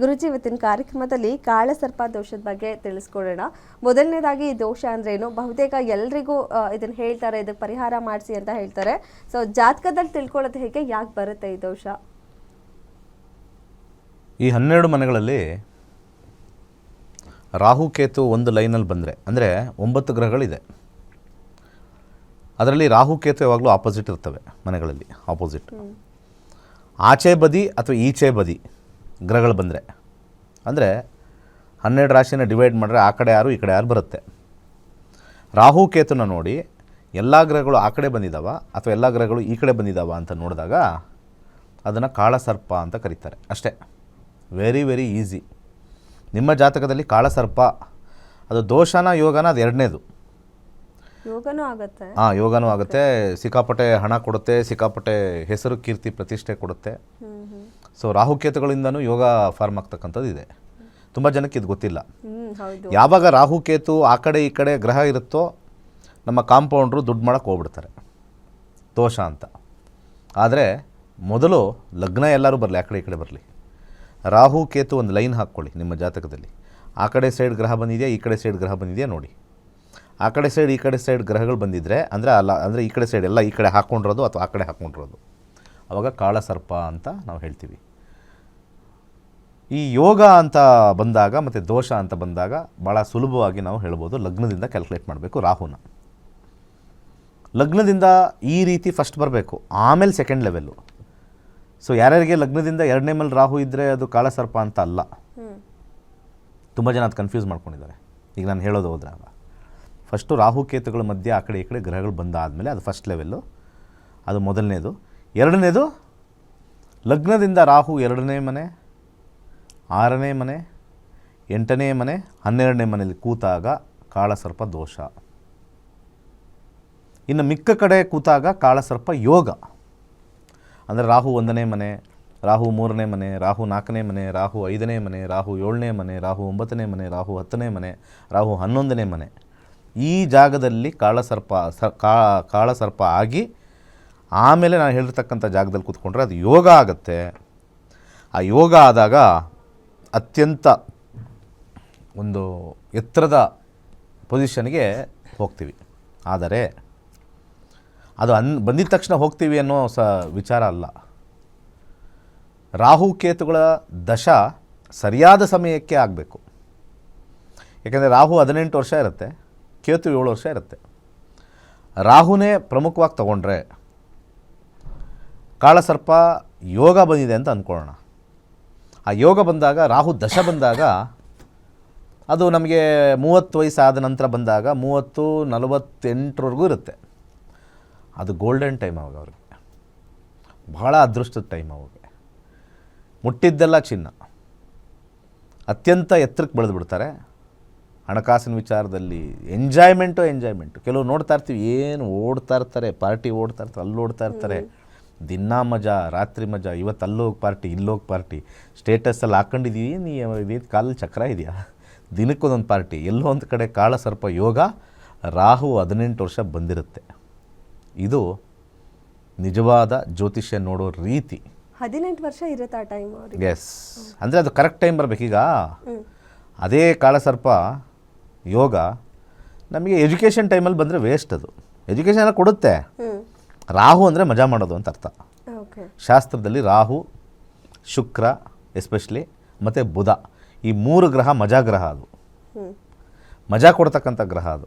ಗುರುಜಿ ಇವತ್ತಿನ ಕಾರ್ಯಕ್ರಮದಲ್ಲಿ ಕಾಳಸರ್ಪ ದೋಷದ ಬಗ್ಗೆ ತಿಳಿಸ್ಕೊಡೋಣ. ಮೊದಲನೇದಾಗಿ ಈ ದೋಷ ಅಂದ್ರೇನು? ಬಹುತೇಕ ಎಲ್ರಿಗೂ ಇದನ್ನ ಹೇಳ್ತಾರೆ ಇದಕ್ಕೆ ಪರಿಹಾರ ಮಾಡಿಸಿ ಅಂತ ಹೇಳ್ತಾರೆ. ಸೊ ಜಾತಕದಲ್ಲಿ ತಿಳ್ಕೊಳ್ಳೋದು ಹೇಗೆ? ಯಾಕೆ ಬರುತ್ತೆ ಈ ದೋಷ? ಈ ಹನ್ನೆರಡು ಮನೆಗಳಲ್ಲಿ ರಾಹು ಕೇತು ಒಂದು ಲೈನಲ್ಲಿ ಬಂದರೆ ಅಂದರೆ ಒಂಬತ್ತು ಗ್ರಹಗಳಿದೆ. ಅದರಲ್ಲಿ ರಾಹು ಕೇತು ಯಾವಾಗಲೂ ಆಪೋಸಿಟ್ ಇರ್ತವೆ ಮನೆಗಳಲ್ಲಿ ಆಪೋಸಿಟ್. ಆಚೆ ಬದಿ ಅಥವಾ ಈಚೆ ಬದಿ? ಗ್ರಹಗಳು ಬಂದರೆ. ಅಂದರೆ ಹನ್ನೆರಡು ರಾಶಿನ ಡಿವೈಡ್ ಮಾಡಿದ್ರೆ ಆ ಕಡೆ ಯಾರು ಈ ಕಡೆ ಯಾರು ಬರುತ್ತೆ. ರಾಹು ಕೇತುನ ನೋಡಿ ಎಲ್ಲ ಗ್ರಹಗಳು ಆ ಕಡೆ ಬಂದಿದ್ದಾವ ಅಥವಾ ಎಲ್ಲ ಗ್ರಹಗಳು ಈ ಕಡೆ ಬಂದಿದ್ದಾವ ಅಂತ ನೋಡಿದಾಗ ಅದನ್ನು ಕಾಳಸರ್ಪ ಅಂತ ಕರೀತಾರೆ. ಅಷ್ಟೇ. ವೆರಿ ವೆರಿ ಈಸಿ ನಿಮ್ಮ ಜಾತಕದಲ್ಲಿ ಕಾಳಸರ್ಪ ಅದು ದೋಷನ ಯೋಗನ ಅದು ಎರಡನೇದು. ಯೋಗನೂ ಆಗುತ್ತೆ. ಹಾಂ ಯೋಗನೂ ಆಗುತ್ತೆ. ಸಿಕ್ಕಾಪಟ್ಟೆ ಹಣ ಕೊಡುತ್ತೆ ಸಿಕ್ಕಾಪಟ್ಟೆ ಹೆಸರು ಕೀರ್ತಿ ಪ್ರತಿಷ್ಠೆ ಕೊಡುತ್ತೆ. ಸೊ ರಾಹುಕೇತುಗಳಿಂದನೂ ಯೋಗ ಫಾರ್ಮ್ ಆಗ್ತಕ್ಕಂಥದ್ದು ಇದೆ. ತುಂಬ ಜನಕ್ಕೆ ಇದು ಗೊತ್ತಿಲ್ಲ. ಯಾವಾಗ ರಾಹುಕೇತು ಆ ಕಡೆ ಈ ಕಡೆ ಗ್ರಹ ಇರುತ್ತೋ ನಮ್ಮ ಕಾಂಪೌಂಡ್ರು ದುಡ್ಡು ಮಾಡೋಕ್ಕೆ ಹೋಗ್ಬಿಡ್ತಾರೆ. ದೋಷ ಅಂತ. ಆದರೆ ಮೊದಲು ಲಗ್ನ ಎಲ್ಲರೂ ಬರಲಿ ಆ ಕಡೆ ಈ ಕಡೆ ಬರಲಿ. ರಾಹು ಕೇತು ಒಂದು ಲೈನ್ ಹಾಕ್ಕೊಳ್ಳಿ ನಿಮ್ಮ ಜಾತಕದಲ್ಲಿ. ಆ ಕಡೆ ಸೈಡ್ ಗ್ರಹ ಬಂದಿದೆಯಾ ಈ ಕಡೆ ಸೈಡ್ ಗ್ರಹ ಬಂದಿದೆಯಾ ನೋಡಿ. ಆ ಕಡೆ ಸೈಡ್ ಈ ಕಡೆ ಸೈಡ್ ಗ್ರಹಗಳು ಬಂದಿದ್ದರೆ ಅಂದರೆ ಅಲ್ಲ ಅಂದರೆ ಈ ಕಡೆ ಸೈಡ್ ಎಲ್ಲ ಈ ಕಡೆ ಹಾಕ್ಕೊಂಡಿರೋದು ಅಥವಾ ಆ ಕಡೆ ಹಾಕ್ಕೊಂಡಿರೋದು ಆವಾಗ ಕಾಳಸರ್ಪ ಅಂತ ನಾವು ಹೇಳ್ತೀವಿ. ಈ ಯೋಗ ಅಂತ ಬಂದಾಗ ಮತ್ತು ದೋಷ ಅಂತ ಬಂದಾಗ ಭಾಳ ಸುಲಭವಾಗಿ ನಾವು ಹೇಳ್ಬೋದು. ಲಗ್ನದಿಂದ ಕ್ಯಾಲ್ಕುಲೇಟ್ ಮಾಡಬೇಕು ರಾಹುನ. ಲಗ್ನದಿಂದ ಈ ರೀತಿ ಫಸ್ಟ್ ಬರಬೇಕು ಆಮೇಲೆ ಸೆಕೆಂಡ್ ಲೆವೆಲ್ಲು ಸೊ ಯಾರ್ಯಾರಿಗೆ ಲಗ್ನದಿಂದ ಎರಡನೇ ಮೇಲೆ ರಾಹು ಇದ್ದರೆ ಅದು ಕಾಳಸರ್ಪ ಅಂತ ಅಲ್ಲ. ತುಂಬ ಜನ ಅದು ಕನ್ಫ್ಯೂಸ್ ಮಾಡ್ಕೊಂಡಿದ್ದಾರೆ. ಈಗ ನಾನು ಹೇಳೋದು ಹೋದ್ರಾಗ ಫಸ್ಟು ರಾಹುಕೇತುಗಳ ಮಧ್ಯೆ ಆ ಕಡೆ ಈ ಕಡೆ ಗ್ರಹಗಳು ಬಂದಾದಮೇಲೆ ಅದು ಫಸ್ಟ್ ಲೆವೆಲ್ಲು ಅದು ಮೊದಲನೇದು. ಎರಡನೇದು, ಲಗ್ನದಿಂದ ರಾಹು ಎರಡನೇ ಮನೆ, ಆರನೇ ಮನೆ, ಎಂಟನೇ ಮನೆ, ಹನ್ನೆರಡನೇ ಮನೆಯಲ್ಲಿ ಕೂತಾಗ ಕಾಳಸರ್ಪ ದೋಷ. ಇನ್ನು ಮಿಕ್ಕ ಕಡೆ ಕೂತಾಗ ಕಾಳಸರ್ಪ ಯೋಗ. ಅಂದರೆ ರಾಹು ಒಂದನೇ ಮನೆ, ರಾಹು ಮೂರನೇ ಮನೆ, ರಾಹು ನಾಲ್ಕನೇ ಮನೆ, ರಾಹು ಐದನೇ ಮನೆ, ರಾಹು ಏಳನೇ ಮನೆ, ರಾಹು ಒಂಬತ್ತನೇ ಮನೆ, ರಾಹು ಹತ್ತನೇ ಮನೆ, ರಾಹು ಹನ್ನೊಂದನೇ ಮನೆ. ಈ ಜಾಗದಲ್ಲಿ ಕಾಳಸರ್ಪ, ಸ, ಕಾ- ಕಾಳಸರ್ಪ ಆಗಿ ಆಮೇಲೆ ನಾನು ಹೇಳಿರ್ತಕ್ಕಂಥ ಜಾಗದಲ್ಲಿ ಕೂತ್ಕೊಂಡ್ರೆ ಅದು ಯೋಗ ಆಗುತ್ತೆ. ಆ ಯೋಗ ಆದಾಗ ಅತ್ಯಂತ ಒಂದು ಎತ್ತರದ ಪೊಸಿಷನ್ಗೆ ಹೋಗ್ತೀವಿ. ಆದರೆ ಅದು ಅನ್ ಬಂದಿದ ತಕ್ಷಣ ಹೋಗ್ತೀವಿ ಅನ್ನೋ ಸ ವಿಚಾರ ಅಲ್ಲ. ರಾಹು ಕೇತುಗಳ ದಶ ಸರಿಯಾದ ಸಮಯಕ್ಕೆ ಆಗಬೇಕು. ಯಾಕೆಂದರೆ ರಾಹು ಹದಿನೆಂಟು ವರ್ಷ ಇರುತ್ತೆ, ಕೇತು ಏಳು ವರ್ಷ ಇರುತ್ತೆ. ರಾಹುನೇ ಪ್ರಮುಖವಾಗಿ ತಗೊಂಡ್ರೆ ಕಾಳಸರ್ಪ ಯೋಗ ಬಂದಿದೆ ಅಂತ ಅಂದ್ಕೊಳ್ಳೋಣ. ಆ ಯೋಗ ಬಂದಾಗ, ರಾಹು ದಶ ಬಂದಾಗ, ಅದು ನಮಗೆ ಮೂವತ್ತು ವಯಸ್ಸಾದ ನಂತರ ಬಂದಾಗ ಮೂವತ್ತು, ನಲವತ್ತೆಂಟರವರೆಗೂ ಇರುತ್ತೆ. ಅದು ಗೋಲ್ಡನ್ ಟೈಮ್ ಅವಾಗ ಅವ್ರಿಗೆ. ಬಹಳ ಅದೃಷ್ಟದ ಟೈಮ್ ಅವಾಗ. ಮುಟ್ಟಿದ್ದೆಲ್ಲ ಚಿನ್ನ. ಅತ್ಯಂತ ಎತ್ತರಕ್ಕೆ ಬೆಳೆದು ಬಿಡ್ತಾರೆ. ಹಣಕಾಸಿನ ವಿಚಾರದಲ್ಲಿ ಎಂಜಾಯ್ಮೆಂಟು ಎಂಜಾಯ್ಮೆಂಟು ಕೆಲವು ನೋಡ್ತಾ ಇರ್ತೀವಿ, ಏನು ಓಡ್ತಾ ಇರ್ತಾರೆ ಪಾರ್ಟಿ ಓಡ್ತಾ ಇರ್ತಾರೆ, ಅಲ್ಲಿ ಓಡ್ತಾ ಇರ್ತಾರೆ. ದಿನ ಮಜಾ ರಾತ್ರಿ ಮಜಾ ಇವತ್ತು ಅಲ್ಲೋಗಿ ಪಾರ್ಟಿ ಇಲ್ಲೋಗಿ ಪಾರ್ಟಿ ಸ್ಟೇಟಸಲ್ಲಿ ಹಾಕೊಂಡಿದ್ದೀವಿ ನೀ ಇದೇನು ಕಾಲಲ್ಲಿ ಚಕ್ರ ಇದೆಯಾ? ದಿನಕ್ಕೊಂದೊಂದು ಪಾರ್ಟಿ ಎಲ್ಲೋ ಒಂದು ಕಡೆ ಕಾಳ ಸರ್ಪ ಯೋಗ ರಾಹು ಹದಿನೆಂಟು ವರ್ಷ ಬಂದಿರುತ್ತೆ. ಇದು ನಿಜವಾದ ಜ್ಯೋತಿಷ್ಯ ನೋಡೋ ರೀತಿ. ಹದಿನೆಂಟು ವರ್ಷ ಇರುತ್ತೆ ಆ ಟೈಮ್ ಎಸ್ ಅಂದರೆ ಅದು ಕರೆಕ್ಟ್ ಟೈಮ್ ಬರಬೇಕೀಗ ಅದೇ ಕಾಳಸರ್ಪ ಯೋಗ ನಮಗೆ ಎಜುಕೇಷನ್ ಟೈಮಲ್ಲಿ ಬಂದರೆ ವೇಸ್ಟ್ ಅದು. ಎಜುಕೇಷನ್ ಎಲ್ಲ ಕೊಡುತ್ತೆ. ರಾಹು ಅಂದರೆ ಮಜಾ ಮಾಡೋದು ಅಂತ ಅರ್ಥ. ಶಾಸ್ತ್ರದಲ್ಲಿ ರಾಹು ಶುಕ್ರ ಎಸ್ಪೆಷಲಿ ಮತ್ತು ಬುಧ ಈ ಮೂರು ಗ್ರಹ ಮಜಾ ಗ್ರಹ ಅದು. ಮಜಾ ಕೊಡ್ತಕ್ಕಂಥ ಗ್ರಹ ಅದು.